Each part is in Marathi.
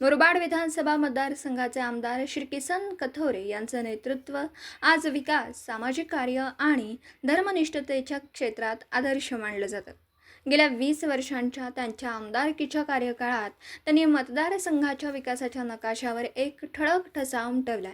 मुरबाड विधानसभा मतदारसंघाचे आमदार श्री किसन कथोरे यांचं नेतृत्व आज विकास सामाजिक कार्य आणि धर्मनिष्ठतेच्या क्षेत्रात आदर्श मानलं जातं. गेल्या वीस वर्षांच्या त्यांच्या आमदारकीच्या कार्यकाळात त्यांनी मतदारसंघाच्या विकासाच्या नकाशावर एक ठळक ठसा उमटवला.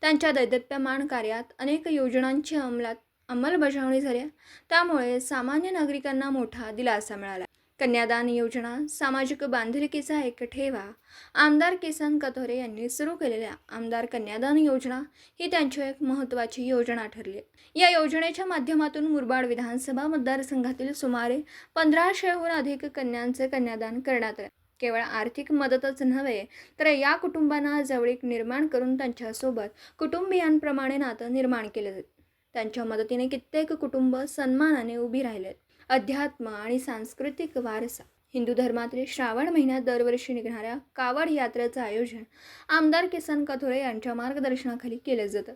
त्यांच्या दैदप्यमान कार्यात अनेक योजनांची अंमलात अंमलबजावणी झाली त्यामुळे सामान्य नागरिकांना मोठा दिलासा मिळाला. कन्यादान योजना सामाजिक बांधिलकीचा एक ठेवा आमदार किसन कथोरे यांनी सुरू केलेल्या आमदार कन्यादान योजना ही त्यांची एक महत्त्वाची योजना ठरली. आहे. या योजनेच्या माध्यमातून मुरबाड विधानसभा मतदारसंघातील सुमारे पंधराशेहून अधिक कन्यांचे कन्यादान करण्यात आले. केवळ आर्थिक मदतच नव्हे तर या कुटुंबांना जवळीक निर्माण करून त्यांच्यासोबत कुटुंबियांप्रमाणे नातं निर्माण केले जाते त्यांच्या मदतीने कित्येक कुटुंब सन्मानाने उभी राहिलेत. अध्यात्म आणि सांस्कृतिक वारसा. हिंदू धर्मातील श्रावण महिन्यात दरवर्षी निघणाऱ्या कावड यात्रेचं आयोजन आमदार किसन कथोरे यांच्या मार्गदर्शनाखाली केलं जातं.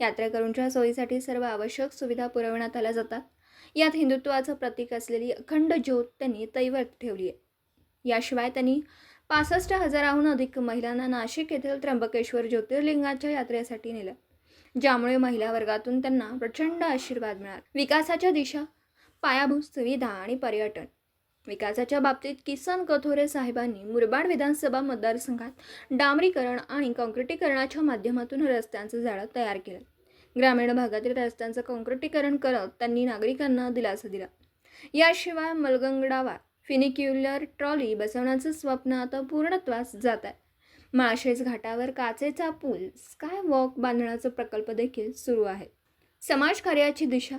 यात्रेकरूंच्या सोयीसाठी सर्व आवश्यक सुविधा पुरवण्यात आल्या जातात. यात हिंदुत्वाचं प्रतीक असलेली अखंड ज्योत त्यांनी तैवत ठेवली आहे. याशिवाय त्यांनी पासष्ट हजाराहून अधिक महिलांना नाशिक येथील त्र्यंबकेश्वर ज्योतिर्लिंगाच्या यात्रेसाठी नेलं. ज्यामुळे महिला वर्गातून त्यांना प्रचंड आशीर्वाद मिळाला. विकासाच्या दिशा पायाभूत सुविधा आणि पर्यटन. विकासाच्या बाबतीत किसन कथोरे साहेबांनी मुरबाड विधानसभा मतदारसंघात डांबरीकरण आणि काँक्रिटीकरणाच्या माध्यमातून रस्त्यांचं जाळं तयार केलं. ग्रामीण भागातील रस्त्यांचं काँक्रिटीकरण करत त्यांनी नागरिकांना दिलासा दिला. याशिवाय मलगंगडावा फिनिक्युलर ट्रॉली बसवण्याचं स्वप्न आता पूर्णत्वास जात आहे. माळशेज घाटावर काचेचा पूल स्काय वॉक बांधण्याचा प्रकल्प देखील सुरू आहे. समाजकार्याची दिशा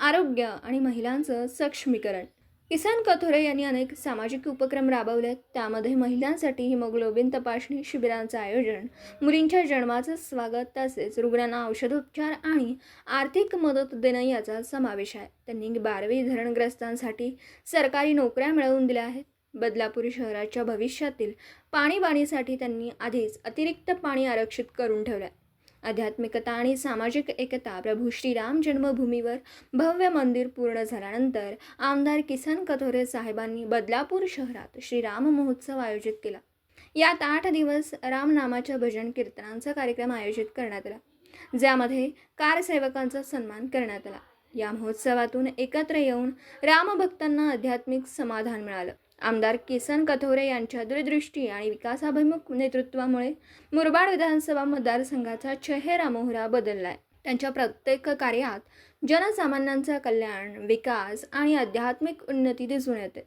आरोग्य आणि महिलांचं सक्षमीकरण. किसान कथोरे यांनी अनेक सामाजिक उपक्रम राबवलेत त्यामध्ये महिलांसाठी हिमोग्लोबिन तपासणी शिबिरांचं आयोजन मुलींच्या जन्माचं स्वागत तसेच रुग्णांना औषधोपचार आणि आर्थिक मदत देणं याचा समावेश आहे. त्यांनी बारवी धरणग्रस्तांसाठी सरकारी नोकऱ्या मिळवून दिल्या आहेत. बदलापूर शहराच्या भविष्यातील पाणीबाणीसाठी त्यांनी आधीच अतिरिक्त पाणी आरक्षित करून ठेवलं आहे आध्यात्मिकता आणि सामाजिक एकता. प्रभू श्रीराम जन्मभूमीवर भव्य मंदिर पूर्ण झाल्यानंतर आमदार किसन कथोरे साहेबांनी बदलापूर शहरात श्रीराम महोत्सव आयोजित केला. यात आठ दिवस रामनामाच्या भजन कीर्तनांचा कार्यक्रम आयोजित करण्यात आला. ज्यामध्ये कारसेवकांचा सन्मान करण्यात आला. या महोत्सवातून एकत्र येऊन रामभक्तांना आध्यात्मिक समाधान मिळालं. आमदार किसन कथोरे यांच्या दूरदृष्टी आणि विकासाभिमुख नेतृत्वामुळे मुरबाड विधानसभा मतदारसंघाचा चेहरा मोहरा बदललाय. त्यांच्या प्रत्येक कार्यात जनसामान्यांचा कल्याण विकास आणि आध्यात्मिक उन्नती दिसून येते.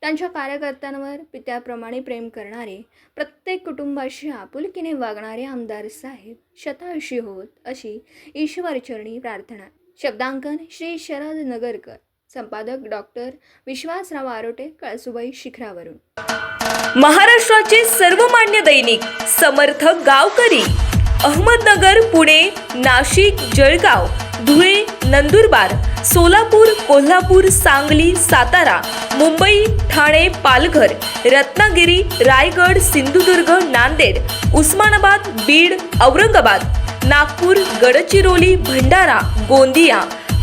त्यांच्या कार्यकर्त्यांवर पित्याप्रमाणे प्रेम करणारे प्रत्येक कुटुंबाशी आपुलकीने वागणारे आमदार साहेब शतायुषी होत अशी ईश्वरचरणी प्रार्थना. शब्दांकन श्री शरद नगरकर. संपादक डॉक्टर विश्वासराव आरोटे कळसुबाई शिखरावरून. महाराष्ट्राचे सर्वमान्य दैनिक समर्थ गावकरी अहमदनगर पुणे नाशिक जळगाव धुळे नंदुरबार सोलापूर कोल्हापूर सांगली सातारा मुंबई ठाणे पालघर रत्नागिरी रायगड सिंधुदुर्ग नांदेड उस्मानाबाद बीड औरंगाबाद नागपूर गडचिरोली भंडारा गोंदिया